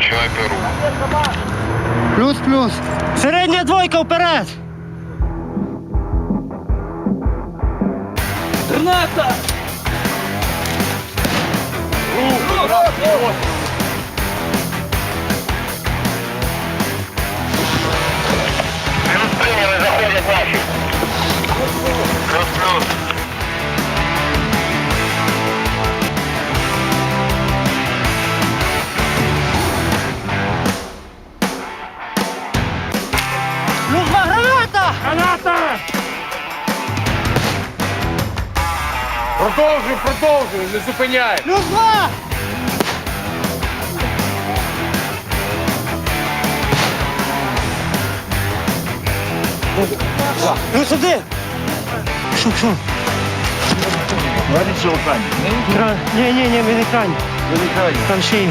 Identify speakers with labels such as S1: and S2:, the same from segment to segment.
S1: Починайте рух.
S2: Плюс-плюс. Середня двойка вперед.
S1: Плюс прийняли, заходять наші.
S2: граната.
S3: Продовжуй, продовжуй, не зупиняй.
S2: Плюс два. Плюс один. Що, що? Кран. Ні, ні, ні, ми не крайні. Там ще є.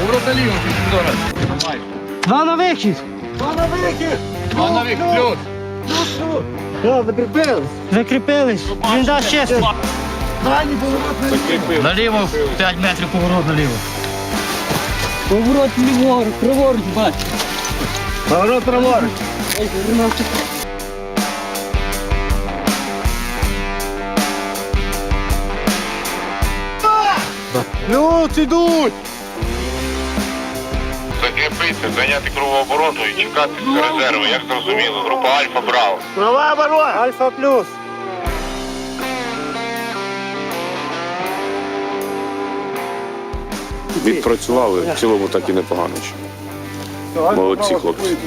S3: Поворот наліво, чуть зараз.
S2: Два на вихід.
S3: А навік, плюс.
S2: Закріпились. Він дасть чесно.
S4: Наліво 5 метрів поворот наліво.
S5: Поворот ліворуч, праворуч, бач.
S2: Поворот праворуч.
S3: Плюс ідуть.
S1: Закріпитися, зайняти кругообороту і чекати резерви, як зрозуміло. Група Альфа Браво.
S2: Нова оборона. Альфа плюс.
S6: Відпрацювали в цілому так і непогано. ще. Молодці хлопці.